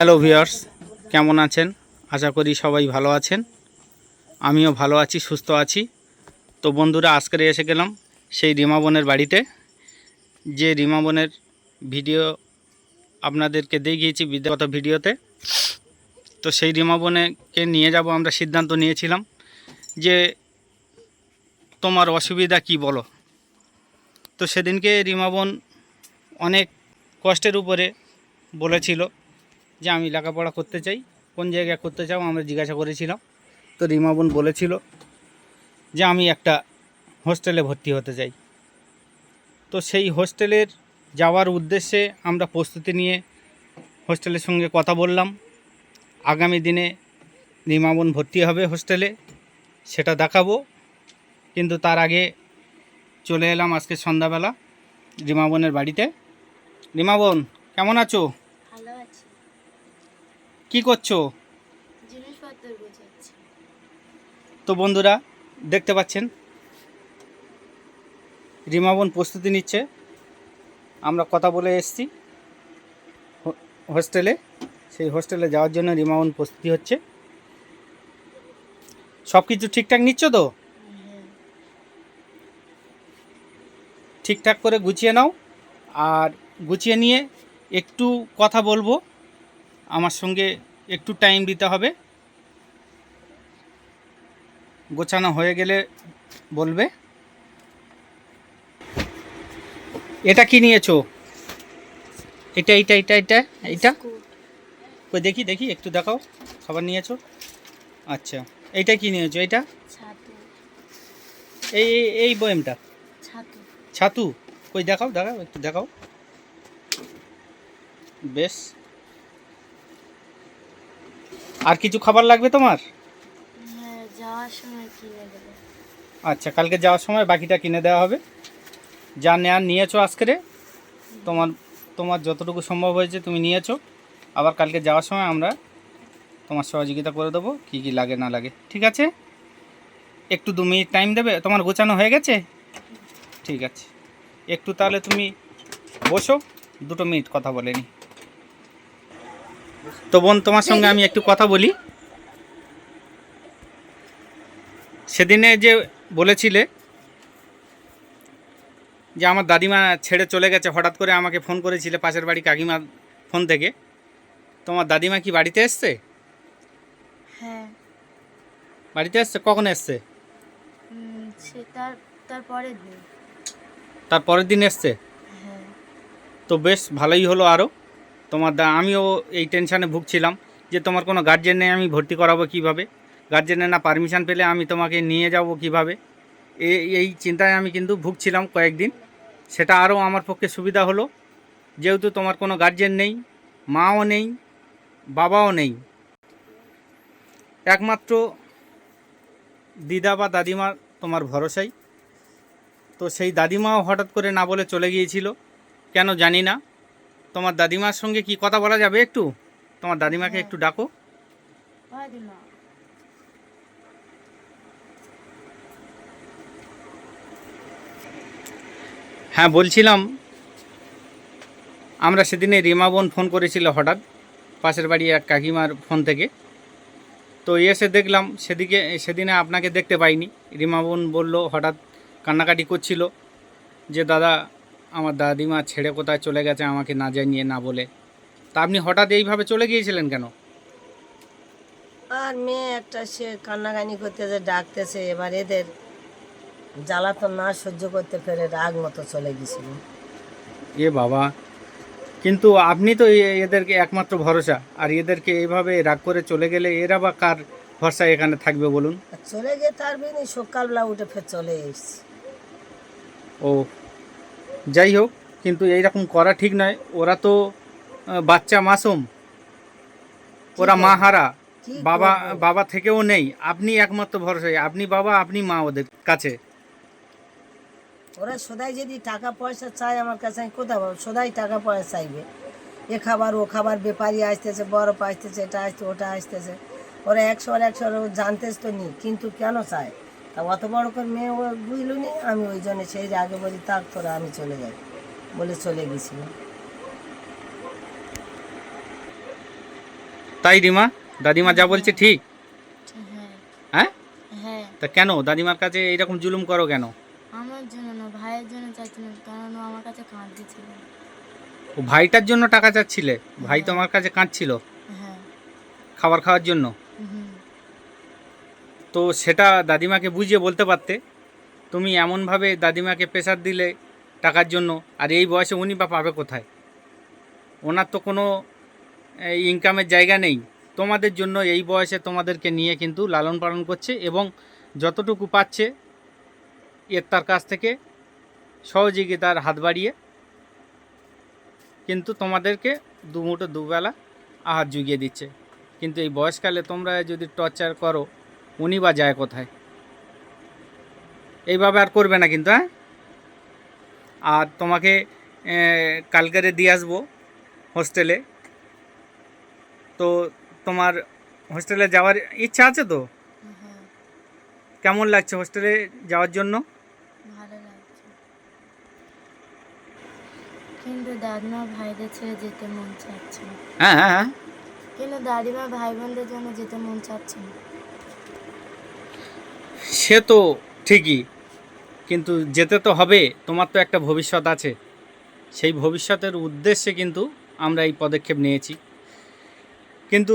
Hello viewers, কেমন আছেন? আশা করি সবাই ভালো আছেন। আমিও ভালো আছি, সুস্থ আছি। তো বন্ধুরা আজকে এসে গেলাম সেই রিমা বোনের বাড়িতে। যে রিমা বোনের ভিডিও আপনাদেরকে দেখিয়েছি বিদ্যাগত ভিডিওতে। তো সেই রিমা বোনেকে নিয়ে যাব আমরা সিদ্ধান্ত নিয়েছিলাম যে তোমার অসুবিধা কি বলো। তো সেদিনকে রিমা বোন অনেক কষ্টের উপরে বলেছিল যে আমি লেখাপড়া করতে চাই কোন জায়গায় করতে চাও আমরা জিজ্ঞাসা করেছিলাম। তো রিমা বোন বলেছিল যে আমি একটা হোস্টেলে ভর্তি হতে চাই। তো সেই হোস্টেলের যাওয়ার উদ্দেশ্যে আমরা প্রস্তুতি নিয়ে হোস্টেলের সঙ্গে কথা বললাম। আগামী দিনে রিমা বোন ভর্তি হবে হোস্টেলে সেটা দেখাবো। কিন্তু তার আগে চলে এলাম আজকে সন্ধ্যাবেলা রিমা বোনের বাড়িতে। রিমা বোন কেমন আছি? কি করছ? তো বন্ধুরা দেখতে পাচ্ছেন? রিমাবন প্রস্তুতি নিচ্ছে। আমরা কথা বলে এসেছি হোস্টেলে। সেই হোস্টেলে যাওয়ার জন্য রিমা বোন প্রস্তুতি হচ্ছে। সব কিছু ঠিকঠাক নিচ্ছ তো? ঠিকঠাক করে গুছিয়ে নাও। আর গুছিয়ে নিয়ে একটু কথা বলব। আমার সঙ্গে একটু টাইম দিতে হবে। গোছানো হয়ে গেলে বলবে। এটা কি নিয়েছো? এটা এটা এটা এটা বিস্কুট, কই দেখি দেখি একটু দেখাও। খাবার নিয়েছো? আচ্ছা। এইটা কি নিয়েছো? এটা ছাতু। এই এই- বয়েমটা ছাতু। ছাতু? কই দেখাও দেখাও একটু দেখাও। বেশ। আর কিছু খাবার লাগবে তোমার? হ্যাঁ যাওয়ার সময় আচ্ছা কালকে যাওয়ার সময় বাকিটা কিনে দেওয়া হবে। যা নেওয়ার নিয়েছো আজকেরে তোমার তোমার যতটুকু সম্ভব হয়েছে তুমি নিয়েছো। আবার কালকে যাওয়ার সময় আমরা তোমার সহযোগিতা করে দেবো কী কী লাগে না লাগে। ঠিক আছে? একটু দু মিনিট টাইম দেবে? তোমার গোছানো হয়ে গেছে? ঠিক আছে। একটু তাহলে তুমি বসো দুটো মিনিট কথা বলে নি। তো বোন তোমার সঙ্গে আমি একটু কথা বলি। সেদিনে যে বলেছিলে যে আমার দাদিমা ছেড়ে চলে গেছে হঠাৎ করে আমাকে ফোন করেছিলে পাশের বাড়ি কাকিমার ফোন থেকে। তোমার দাদিমা কি বাড়িতে এসছে? হ্যাঁ। বাড়িতে এসছে? কখন এসছে? তার তারপরের দিন। পরের দিন এসছে? হ্যাঁ। তো বেশ ভালোই হলো আরও তোমার দা আমিও এই টেনশানে ভুগছিলাম যে তোমার কোনো গার্জেন নেই আমি ভর্তি করাবো কীভাবে? গার্জেনের না পারমিশন পেলে আমি তোমাকে নিয়ে যাব কীভাবে? এই এই চিন্তায় আমি কিন্তু ভুগছিলাম কয়েকদিন। সেটা আরও আমার পক্ষে সুবিধা হলো। যেহেতু তোমার কোনো গার্জেন নেই, মাও নেই, বাবাও নেই। একমাত্র দিদা বা দাদিমা তোমার ভরসাই। তো সেই দাদিমাও হঠাৎ করে না বলে চলে গিয়েছিল। কেন জানি না। তোমার দাদিমার সঙ্গে কি কথা বলা যাবে একটু? তোমার দাদিমাকে হ্যাঁ। একটু ডাকো। হ্যাঁ বলছিলাম আমরা সেদিনে রিমা বোন ফোন করেছিল হঠাৎ পাশের বাড়ি এক কাকিমার ফোন থেকে। তো এসে দেখলাম সেদিকে সেদিনে আপনাকে দেখতে পাইনি। রিমা বোন বলল হঠাৎ কান্নাকাটি করছিল যে দাদা আমার দাদিমা ছেড়ে কোথায় চলে গেছে আমাকে না জানিয়ে না বলে। তা আপনি হঠাৎ এইভাবে চলে গিয়েছিলেন কেন? আর মেয়ে একটা সে কান্নাকানি করতেছে ডাকতেছে এবার এদের জ্বালাতন না সহ্য করতে পেরে রাগ মতো চলে গেছিল এ বাবা কিন্তু আপনি তো এদেরকে একমাত্র ভরসা আর এদেরকে এইভাবে রাগ করে চলে গেলে এরা বা কার ভরসা এখানে থাকবে বলুন? চলে গিয়ে তার বিনি সকালবেলা উঠে ফের চলে এসছি। ও যাই হোক কিন্তু এইরকম করা ঠিক নয়। ওরা তো বাচ্চা মাসুম। ওরা মা হারা বাবা বাবা থেকেও নেই। আপনি একমাত্র ভরসা আপনি বাবা আপনি মা ওদের কাছে। ওরা সদাই যদি টাকা পয়সা চায় আমার কাছে আমি কোথাও পাবো? সদাই টাকা পয়সা চাইবে। এ খাবার ও খাবার ব্যাপারী আসতেছে বরফ আসতেছে এটা আসছে ওটা আসতেছে। ওরা একশো আর একশো ও জানতেস তো নি কিন্তু কেন চায়? তা অত বড় করে মেয়ে ও বুঝলো নি আমি ওই জন্য সেই যে আগে বলি তাক তোরা আমি চলে যাই। বলে চলে গেছিলাম তাই রিমা দাদিমা যা বলছে ঠিক? হ্যাঁ। হ্যাঁ? হ্যাঁ। তা কেন? দাদিমার কাছে এইরকম জুলুম করো কেন? আমার জন্য না ভাইয়ের জন্য চাইছিলাম কারণ ও আমার কাছে কাঁদতেছিল ও ভাইটার জন্য টাকা চাচ্ছিলে? ভাই তোমার কাছে কাঁদছিল? হ্যাঁ। খাবার খাওয়ার জন্য? তো সেটা দাদিমাকে বুঝিয়ে বলতে পারতে, তুমি এমনভাবে দাদিমাকে প্রেশার দিলে টাকার জন্য, আর এই বয়সে উনি বা পাবে কোথায়? ওনার তো কোনো ইনকামের জায়গা নেই। তোমাদের জন্য এই বয়সে তোমাদেরকে নিয়ে কিন্তু লালন পালন করছে এবং যতটুকু পাচ্ছে, এর তার কাছ থেকে সহযোগিতার হাত বাড়িয়ে কিন্তু তোমাদেরকে দুমুঠো দুবেলা আহার জুগিয়ে দিচ্ছে। কিন্তু এই বয়সকালে তোমরা যদি টর্চার করো উনি বা যায় কোথায়? এইভাবে আর করবে না কিন্তু হ্যাঁ? আর তোমাকে কালকেরে দিয়ে আসব হোস্টেলে। তো তোমার হোস্টেলে যাওয়ার ইচ্ছা আছে তো? হ্যাঁ। কেমন লাগছে হোস্টেলে যাওয়ার জন্য? কিন্তু দাদিমা ভাইদের ছেড়ে যেতে মন চাচ্ছে হ্যাঁ হ্যাঁ হ্যাঁ। কিন্তু দাদিমা ভাই বোনদের জন্য যেতে মন চাচ্ছে না। সে তো ঠিকই কিন্তু যেতে তো হবে তোমার তো একটা ভবিষ্যৎ আছে। সেই ভবিষ্যতের উদ্দেশ্যে কিন্তু আমরা এই পদক্ষেপ নিয়েছি। কিন্তু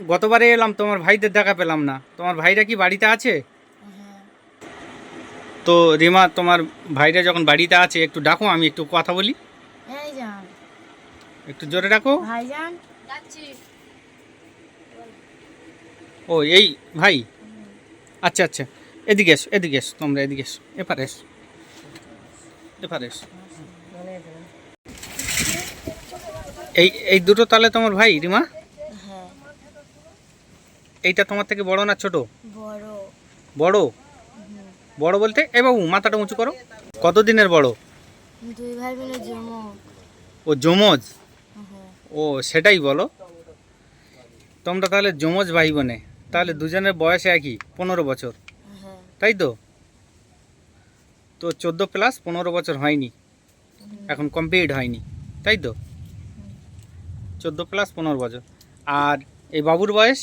গতবারে এলাম তোমার ভাইদের দেখা পেলাম না। তোমার ভাইরা কি বাড়িতে আছে? হ্যাঁ। তো রিমা তোমার ভাইরা যখন বাড়িতে আছে একটু ডাকো আমি একটু কথা বলি। একটু জোরে ডাকো। ভাইজান। ও এই ভাই? আচ্ছা আচ্ছা। এদিকে এসো এদিকে এসো তোমরা এদিকে এসো এপারে এসো। এপারে এসো। এই এই দুটো তাহলে তোমার ভাই রিমা? হ্যাঁ। এইটা তোমার থেকে বড় না ছোট? বড়। বড়? বড় বলতে? এ বাবু মাথাটা উঁচু করো। কত দিনের বড়? দুই ভাই মিলে ও যমজ? হ্যাঁ। ও সেটাই বলো। তোমরা তাহলে যমজ ভাই বোনে। তাহলে দুজনের বয়স একই পনেরো বছর। তাই তো? তো চোদ্দ প্লাস পনেরো বছর হয়নি। এখন কমপ্লিট হয়নি। তাই তো? চোদ্দ প্লাস পনেরো বছর। আর এই বাবুর বয়স?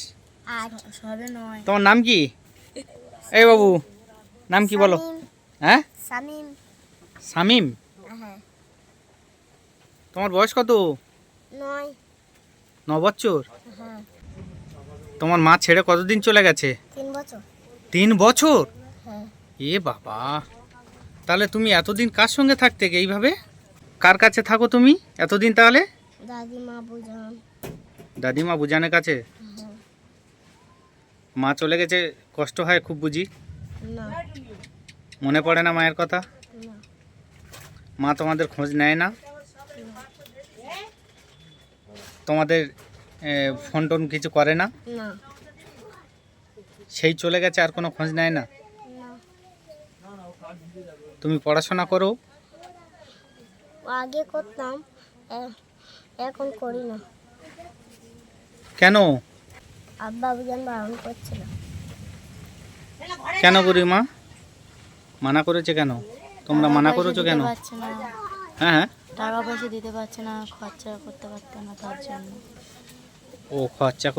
আর সবে নয়। তোমার নাম কি? এই বাবু নাম কি বলো? হ্যাঁ? সামিম। শামিম হ্যাঁ। তোমার বয়স কত? নয়। ন বছর? হ্যাঁ। তোমার মা ছেড়ে কতদিন চলে গেছে? তিন বছর। তিন বছর? এ বাবা। তাহলে তুমি এতদিন কার সঙ্গে থাকতে এইভাবে? কার কাছে থাকো তুমি এতদিন তাহলে? দাদিমা বুঝান। দাদিমা বুঝানের কাছে? হ্যাঁ। মা চলে গেছে কষ্ট হয় খুব বুঝি? মনে পড়ে না মায়ের কথা? মা তোমাদের খোঁজ নেয় না? তোমাদের ফোন টোন কিছু করে না। সেই চলে গেছে আর কোনো খোঁজ নেয় না? তুমি পড়াশোনা করো? আগে করতাম এখন করি না। কেন? আব্বা বুঝান বারণ করছিল। কেন করি মা মানা করেছে কেন? তোমরা মানা করেছ কেন? পারছে হ্যাঁ হ্যাঁ। টাকা পয়সা দিতে পারছে না খরচা করতে পারতো না তার জন্য। ও খরচা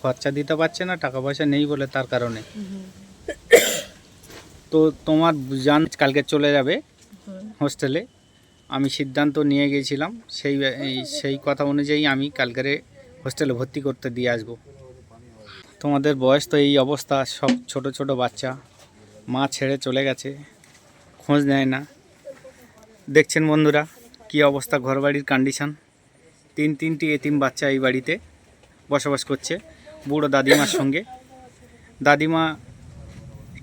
খরচা দিতে পারছে না টাকা পয়সা নেই বলে তার কারণে। তো তোমার জান কালকে চলে যাবে হোস্টেলে। আমি সিদ্ধান্ত নিয়ে গিয়েছিলাম সেই সেই কথা অনুযায়ী আমি কালকেরে হোস্টেলে ভর্তি করতে দিয়ে আসব। তোমাদের বয়স তো এই অবস্থা সব ছোট ছোট বাচ্চা। মা ছেড়ে চলে গেছে খোঁজ নেয় না। দেখছেন বন্ধুরা কি অবস্থা ঘরবাড়ির কন্ডিশন তিন তিনটি এতিম বাচ্চা এই বাড়িতে বসবাস করছে বুড়ো দাদিমার সঙ্গে। দাদিমা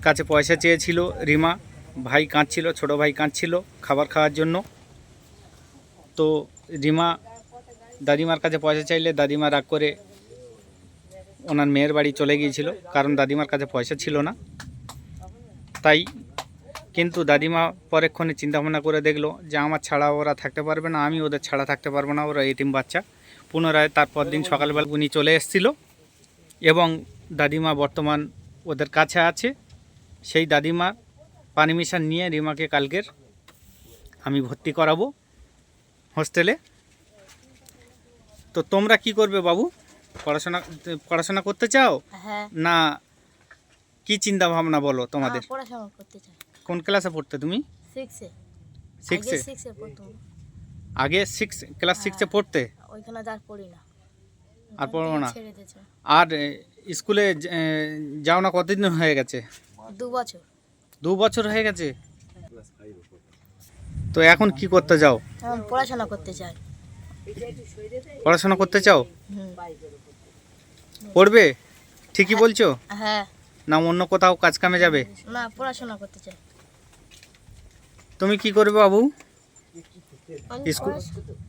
কাছে পয়সা চেয়েছিল, রিমা ভাই কাঁদছিল, ছোট ভাই কাঁদছিল খাবার খাওয়ার জন্য। তো রিমা দাদিমার কাছে পয়সা চাইলে দাদিমা রাগ করে ওনার মেয়ের বাড়ি চলে গিয়েছিল, কারণ দাদিমার কাছে পয়সা ছিল না। তাই কিন্তু দাদিমা পরেক্ষণে চিন্তাভাবনা করে দেখল যে আমার ছাড়া ওরা থাকতে পারবে না, আমি ওদের ছাড়া থাকতে পারব না, ওরা এটিম বাচ্চা। পুনরায় তারপর দিন সকালবেলা উনি চলে এসেছিল এবং দাদিমা বর্তমান ওদের কাছে আছে। সেই দাদিমা পারমিশন নিয়ে রিমাকে কালকের আমি ভর্তি করাবো হোস্টেলে। তো তোমরা কি করবে বাবু? পড়াশোনা পড়াশোনা করতে চাও? হ্যাঁ। না কি চিন্তা ভাবনা বলো তোমাদের? কোন ক্লাসে পড়তে তুমি? সিক্সে আগে সিক্স ক্লাস সিক্সে পড়তে? আর পড়ব না। আর স্কুলে যাও না কতদিন হয়ে গেছে? দু বছর। দু বছর হয়ে গেছে? তো এখন কি করতে যাও পড়াশোনা করতে চাই। পড়াশোনা করতে চাও? পড়বে? ঠিকই বলছো? হ্যাঁ। না অন্য কোথাও কাজ কামে যাবে? না পড়াশোনা করতে চাই। তুমি কি করবে বাবু?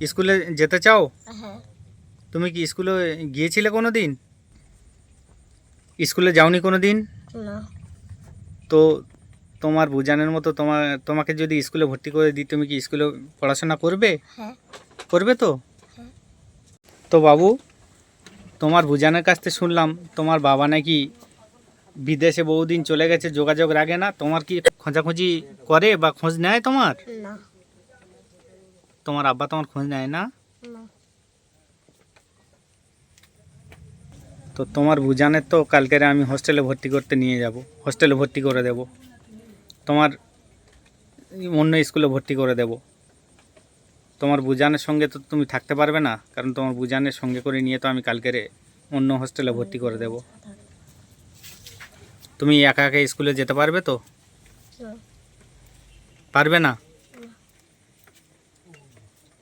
স্কুলে যেতে চাও? হ্যাঁ। তুমি কি স্কুলে গিয়েছিলে কোনো দিন স্কুলে যাওনি কোনো দিন না। তো তোমার বুঝানোর মতো তোমার তোমাকে যদি স্কুলে ভর্তি করে দিই তুমি কি স্কুলে পড়াশোনা করবে? হ্যাঁ। করবে তো? হ্যাঁ। তো বাবু তোমার বুঝানোর কাছ থেকে শুনলাম তোমার বাবা নাকি বিদেশে বহুদিন চলে গেছে যোগাযোগ রাখে না। তোমার কি খোঁজাখুঁজি করে বা খোঁজ নেয় তোমার? তোমার আব্বা তোমার খোঁজ নেয় না। তো তোমার বুঝানের তো কালকেরে আমি হোস্টেলে ভর্তি করতে নিয়ে যাব। হোস্টেলে ভর্তি করে দেব। তোমার অন্য স্কুলে ভর্তি করে দেব। তোমার বুঝানের সঙ্গে তো তুমি থাকতে পারবে না, কারণ তোমার বুঝানের সঙ্গে করে নিয়ে তো আমি কালকেরে অন্য হোস্টেলে ভর্তি করে দেব। তুমি একা একা স্কুলে যেতে পারবে তো? পারবে না?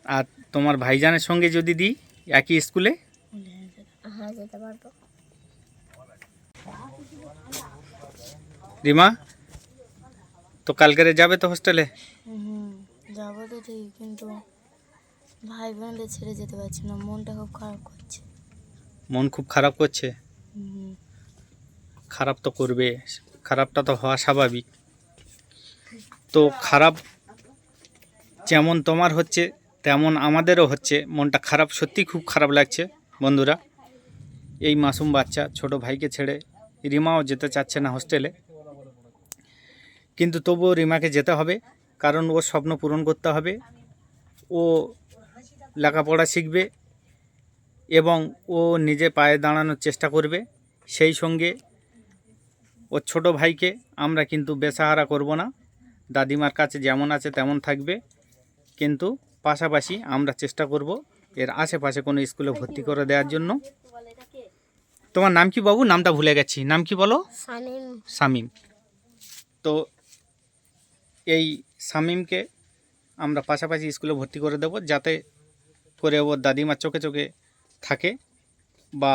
আর তোমার ভাইজানের সঙ্গে যদি দিই, একই স্কুলে? হ্যাঁ যেতে পারব। রিমা তো কালকেরে যাবে তো হোস্টেলে যাব তো ঠিক কিন্তু ভাই বোনদের ছেড়ে যেতে পারছি না মনটা খুব খারাপ করছে। মন খুব খারাপ করছে? খারাপ তো করবে খারাপটা তো হওয়া স্বাভাবিক। তো খারাপ যেমন তোমার হচ্ছে তেমন আমাদেরও হচ্ছে। মনটা খারাপ সত্যি খুব খারাপ লাগছে বন্ধুরা। এই মাসুম বাচ্চা ছোট ভাইকে ছেড়ে রিমাও যেতে চাচ্ছে না হোস্টেলে কিন্তু তবুও রিমাকে যেতে হবে, কারণ ওর স্বপ্ন পূরণ করতে হবে। ও লেখাপড়া শিখবে এবং ও নিজে পায়ে দাঁড়ানোর চেষ্টা করবে। সেই সঙ্গে ওর ছোট ভাইকে আমরা কিন্তু বেসাহারা করব না। দাদিমার কাছে যেমন আছে তেমন থাকবে। কিন্তু পাশাপাশি আমরা চেষ্টা করব এর আশেপাশে কোনো স্কুলে ভর্তি করে দেওয়ার জন্য। তোমার নাম কি বাবু? নামটা ভুলে গেছি। নাম কি বলো? শামিম তো এই শামিমকে আমরা পাশাপাশি স্কুলে ভর্তি করে দেব যাতে করে ওর দাদিমার চোখে চোখে থাকে বা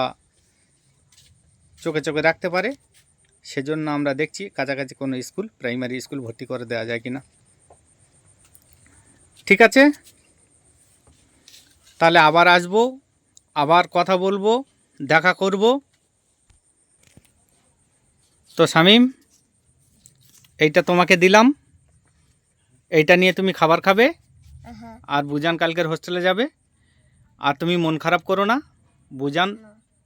চোখে চোখে রাখতে পারে। সেজন্য আমরা দেখছি কাছাকাছি কোনো স্কুল প্রাইমারি স্কুল ভর্তি করে দেওয়া যায় কি না ঠিক আছে? তাহলে আবার আসব আবার কথা বলব দেখা করব। তো শামিম এইটা তোমাকে দিলাম। এইটা নিয়ে তুমি খাবার খাবে। হ্যাঁ। আর বুজান কালকের হোস্টেলে যাবে। আর তুমি মন খারাপ করো না। বুজান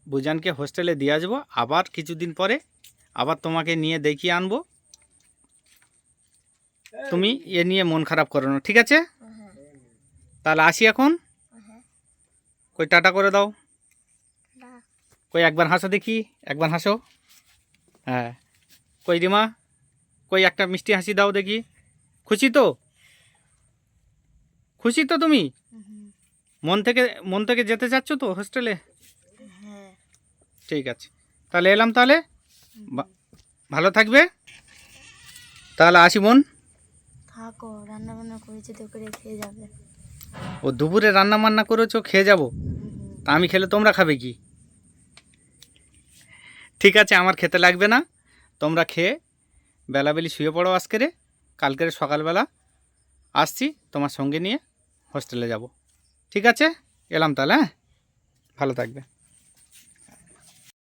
বুজানকে হোস্টেলে দিয়ে আসব। আবার কিছুদিন পরে আবার তোমাকে নিয়ে দেখিয়ে আনব। তুমি এ নিয়ে মন খারাপ করো না ঠিক আছে? হ্যাঁ। তাহলে আসি এখন? হ্যাঁ। কই টাটা করে দাও। কই একবার হাসো দেখি একবার হাসো। হ্যাঁ। কই রিমা? কই একটা মিষ্টি হাসি দাও দেখি। খুশি তো? খুশি তো তুমি? মন থেকে মন থেকে যেতে চাচ্ছ তো হোস্টেলে? হ্যাঁ। ঠিক আছে। তাহলে এলাম তাহলে? ভালো থাকবে? তাহলে আসি বোন থাকো রান্না বান্না করেছি তো করে খেয়ে যাবে। ও দুপুরে রান্না বান্না করেছ খেয়ে যাব? তা আমি খেলে তোমরা খাবে কি? ঠিক আছে, আমার খেতে লাগবে না। তোমরা খেয়ে বেলাবেলি শুয়ে পড়ো আজকেরে কালকের সকালবেলা আসছি, তোমার সঙ্গে নিয়ে হোস্টেলে যাব। ঠিক আছে? এলাম তাহলে হ্যাঁ? ভালো থাকবে।